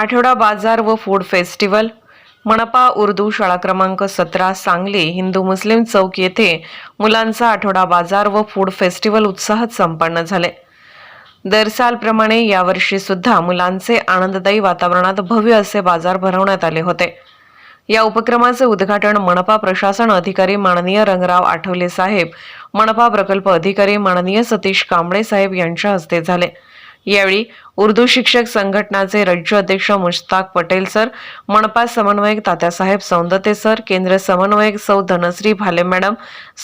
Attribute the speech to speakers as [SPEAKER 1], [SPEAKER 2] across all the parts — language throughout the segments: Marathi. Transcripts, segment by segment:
[SPEAKER 1] आठवडा बाजार व फूड फेस्टिवल. मनपा उर्दू शाळा क्रमांक सतरा सांगली हिंदू मुस्लिम चौक येथे मुलांचा आठवडा बाजार व फूड फेस्टिवल उत्साहात संपन्न झाले. दरसालप्रमाणे यावर्षी सुद्धा मुलांचे आनंददायी वातावरणात भव्य असे बाजार भरवण्यात आले होते. या उपक्रमाचे उद्घाटन मनपा प्रशासन अधिकारी माननीय रंगराव आठवले साहेब मनपा प्रकल्प अधिकारी माननीय सतीश कांबळे साहेब यांच्या हस्ते झाले. यावेळी उर्दू शिक्षक संघटनाचे राज्य अध्यक्ष मुश्ताक पटेल सर मनपा समन्वयक तात्यासाहेब सौंदते सर केंद्र समन्वयक सौ धनश्री भाले मॅडम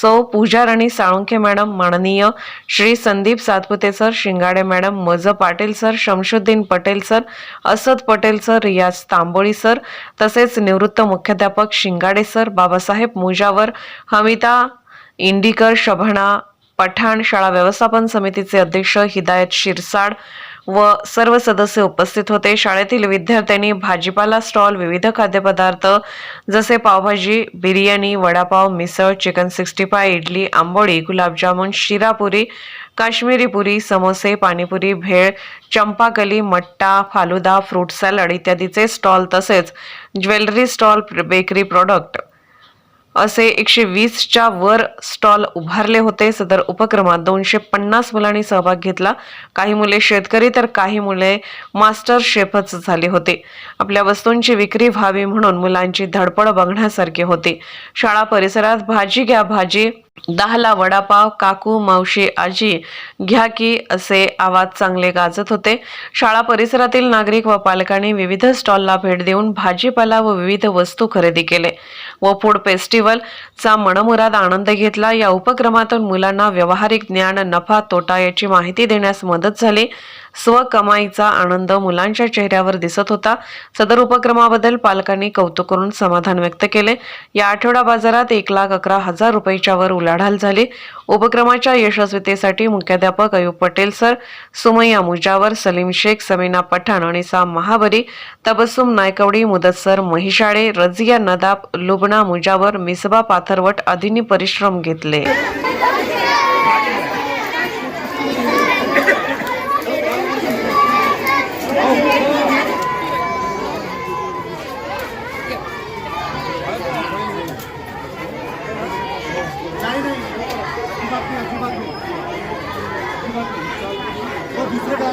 [SPEAKER 1] सौ पूजा राणी साळुंखे मॅडम माननीय श्री संदीप सातपुते सर शिंगाडे मॅडम मज Patil sir Shamsuddin Patel sir Asad Patel sir Riyaz Tamboli sir तसेच निवृत्त मुख्याध्यापक शिंगाडे सर बाबासाहेब मुजावर हमिता इंडिकर शभणा पठाण शाळा व्यवस्थापन समितीचे अध्यक्ष हिदायत शिरसाड व सर्व सदस्य उपस्थित होते. शाळेतील विद्यार्थ्यांनी भाजीपाला स्टॉल विविध खाद्यपदार्थ जसे pav bhaji biryani vada pav misal chicken sixty five idli amboli gulab jamun shira puri Kashmiri puri समोसे पाणीपुरी भेळ चंपाकली मट्टा फालुदा फ्रूट सॅलड इत्यादीचे स्टॉल तसेच ज्वेलरी स्टॉल बेकरी प्रॉडक्ट असे एकशे वीसच्या वर स्टॉल उभारले होते. सदर उपक्रमात दोनशे पन्नास मुलांनी सहभाग घेतला. काही मुले शेतकरी तर काही मुले मास्टर शेफच झाले होते. आपल्या वस्तूंची विक्री व्हावी म्हणून मुलांची धडपड बघण्यासारखी होती. शाळा परिसरात भाजी घ्या भाजी दहाला वडापाव काकू मावशी आजी घ्या की असे आवाज चांगले गाजत होते. शाळा परिसरातील नागरिक व पालकांनी विविध स्टॉलला भेट देऊन भाजीपाला व विविध वस्तू खरेदी केले व फूड फेस्टिवलचा मनमुराद आनंद घेतला. या उपक्रमातून मुलांना व्यावहारिक ज्ञान नफा तोटा याची माहिती देण्यास मदत झाली. स्वकमाईचा आनंद मुलांच्या चेहऱ्यावर दिसत होता. सदर उपक्रमाबद्दल पालकांनी कौतुक करून समाधान व्यक्त केले. या आठवडा बाजारात एक लाख अकरा हजार रुपयाच्या वर उलाढाल झाली. उपक्रमाच्या यशस्वीतेसाठी मुख्याध्यापक अयूब पटेल सर सुमय्या मुजावर सलीम शेख समीना पठाण आणि सा महाबरी तबसुम नायकवडी मुदतसर महिशाळे रजिया नदाब लुबना मुजावर मिसबा पाथरवट आदींनी परिश्रम घेतले
[SPEAKER 2] नाही नाही अजिबात नाही अजिबात नाही अजिबात नाही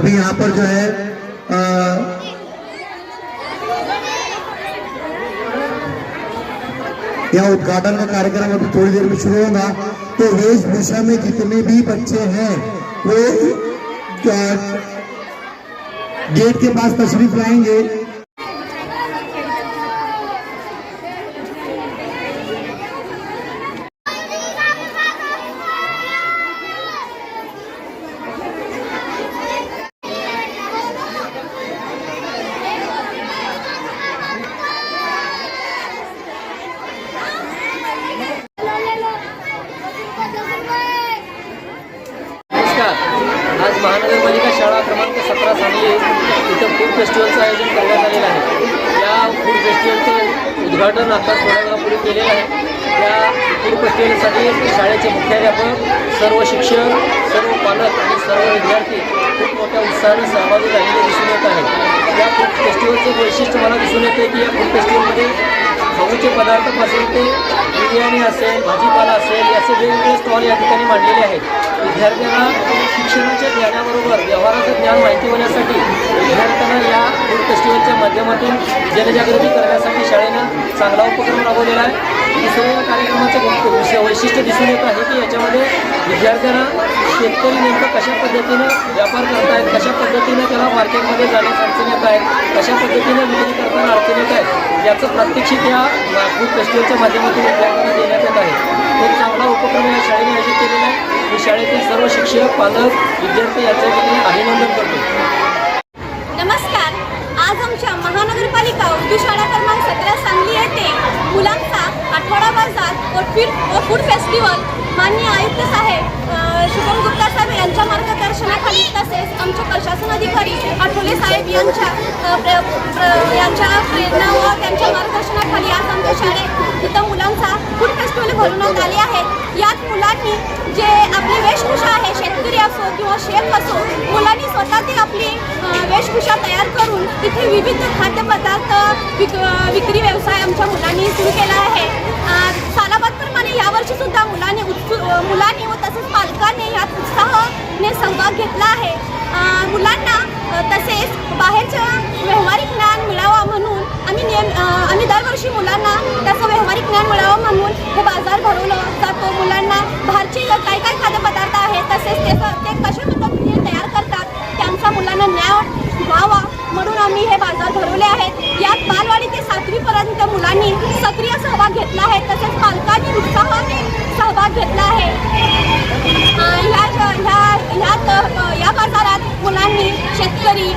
[SPEAKER 2] अभी यहाँ पर जो है आ, यहाँ उद्घाटन का कार्यक्रम अभी थोड़ी देर में शुरू होगा। तो वेशभूषा में जितने भी बच्चे हैं वो गेट के पास तशरीफ़ लाएँगे।
[SPEAKER 3] महानगरपालिका शाळा क्रमांक सतरा सांगली इथं फूड फेस्टिवलचं आयोजन करण्यात आलेलं आहे. या फूड फेस्टिवलचं उद्घाटन आता थोड्या वेळापूर्वी केलेलं आहे. त्या फूड फेस्टिवलसाठी शाळेचे मुख्याध्यापक सर्व शिक्षक सर्व पालक आणि सर्व विद्यार्थी खूप मोठ्या उत्साहाने सहभागी झालेले दिसून येत आहे. या फूड फेस्टिवलचं वैशिष्ट्य मला दिसून येते की या फूड फेस्टिवलमध्ये खाऊचे पदार्थापासून ते बिर्याणी असेल भाजीपाला असेल याचे वेगवेगळे स्टॉल या ठिकाणी मांडलेले आहेत. विद्यार्थ्यांना शिक्षणाच्या ज्ञानाबरोबर व्यवहाराचं ज्ञान माहिती होण्यासाठी विद्यार्थ्यांना या फूड फेस्टिवलच्या माध्यमातून जनजागृती करण्यासाठी शाळेनं चांगला उपक्रम राबवलेला आहे. दुसरं या कार्यक्रमाचं वैशिष्ट्य- वैशिष्ट्य दिसून येत आहे की याच्यामध्ये विद्यार्थ्यांना शेतकरी नेमकं कशा पद्धतीनं व्यापार करतायत कशा पद्धतीनं त्याला मार्केटमध्ये जाण्यास अडचण येत आहेत कशा पद्धतीनं विक्री करताना अडचण येत आहेत याचं प्रात्यक्षिक या फूड फेस्टिवलच्या माध्यमातून विद्यार्थ्यांना देण्यात येत आहे. एक चांगला उपक्रम या शाळेने आयोजित केलेला आहे. मी शाळेतील सर्व शिक्षक पालक विद्यार्थी यांच्या वतीने अभिनंदन करतो.
[SPEAKER 4] नमस्कार. आज आमच्या महानगरपालिका उर्दू शाळा क्रमांक सतरा सांगली येथे मुलांचा आठवडा बाजार व फूड फेस्टिवल माननीय आयुक्त साहेब शुभम गुप्ता साहेब यांच्या मार्गदर्शनाखाली तसेच आमचे प्रशासन अधिकारी आठवले साहेब यांच्या प्र- प्र- यांच्या प्रेरणा व त्यांच्या मार्गदर्शनाखाली आज आमच्या शाळेत इथं मुलांचा फूड फेस्टिवल भरवण्यात आले आहेत यात मुलांनी जे आपली वेशभूषा आहे शेतकरी असो किंवा शेफ असो मुलांनी स्वतः ती आपली वेशभूषा तयार करून तिथे विविध खाद्यपदार्थ विक विक्री व्यवसाय आमच्या मुलांनी सुरू केला आहे. अ, सालाबादप्रमाणे यावर्षी सुद्धा मुलांनी उत्सु मुलांनी व तसेच पालकांनी यात उत्साहाने सहभाग घेतला आहे. मुलांना तसेच बाहेरचं व्यावहारिक ज्ञान मिळावा म्हणून आम्ही नियम आम्ही दरवर्षी मुलांना त्याचं व्यावहारिक ज्ञान मिळावं म्हणून हे बाजार भरवलं जातो. मुलांना बाहेरचे काय काय खाद्यपदार्थ आहेत तसेच ते ते कशा पद्धतीने तयार करतात त्यांचा मुलांना ज्ञान व्हावा म्हणून आम्ही हे बाजार भरवले आहेत. यात बालवाडी ते सातवीपर्यंत मुलांनी सक्रिय सहभाग घेतला आहे. तसेच पालक सहभाग घेतला आहे. ह्या ह्या या बाजारात मुलांनी शेतकरी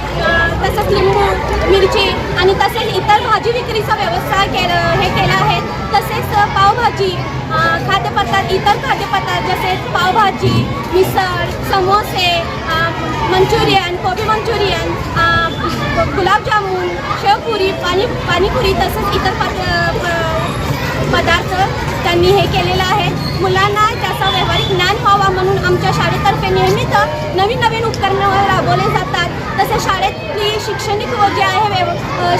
[SPEAKER 4] तसंच तसेच लिंबू मिरची आणि तसेच इतर भाजी विक्रीचा व्यवसाय केलं हे केला आहे. तसेच पावभाजी खाद्यपदार्थ इतर खाद्यपदार्थ जसे पावभाजी मिसळ समोसे मंचुरियन कोबी मंचुरियन गुलाबजामून गुलाबजामुन शेवपुरी पाणी पाणीपुरी तसेच इतर पदार्थ त्यांनी हे केलेलं आहे. मुलांना त्याचा व्यावहारिक ज्ञान व्हावा म्हणून आमच्या शाळेतर्फे नियमित नवीन नवीन उपकरणं राबवले जातात. तसेच शाळेतली शैक्षणिक व जे आहे व्यव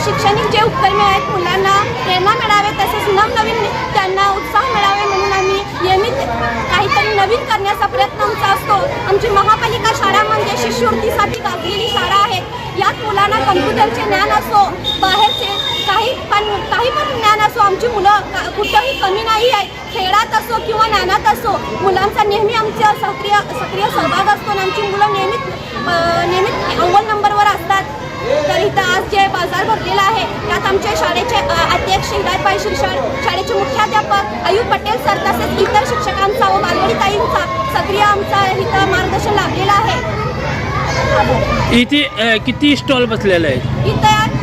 [SPEAKER 4] शैक्षणिक जे उपकरणे आहेत मुलांना प्रेरणा मिळावे तसेच नवनवीन त्यांना उत्साह मिळावे म्हणून आम्ही नियमित काहीतरी नवीन करण्याचा प्रयत्न आमचा असतो. आमची महापालिका शाळा म्हणजे शिष्यवृत्तीसाठी गाजलेली शाळा आहे. यात मुलांना कम्प्युटरचे ज्ञान असो बाहेरचे काही पण काही पण ज्ञान असो आमची मुलं कुठंही कमी नाही आहे. खेळात असो किंवा ज्ञानात असो मुलांचा नेहमी आमचा सक्रिय सक्रिय सहभाग असतो आणि आमची मुलं नेहमीच नेहमीच अव्वल नंबरवर असतात. तर इथं आज जे बाजार भरलेला आहे त्यात आमचे शाळेचे अध्यक्ष हिदायतबाई शिरसाट शाळेचे मुख्याध्यापक अयूब पटेल सर तसेच इतर शिक्षकांचा व बालवाडीताईंचा सक्रिय आमचा इथं मार्गदर्शन लाभलेलं आहे.
[SPEAKER 5] इथे किती स्टॉल बसलेले आहेत?
[SPEAKER 4] इथं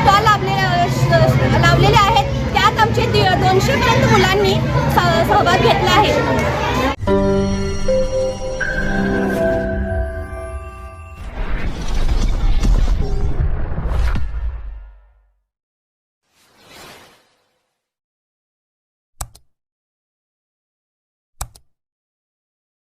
[SPEAKER 4] स्टॉल लावले लावलेले आहेत. त्यात आमचे दोनशेपर्यंत मुलांनी सहभाग घेतला आहे.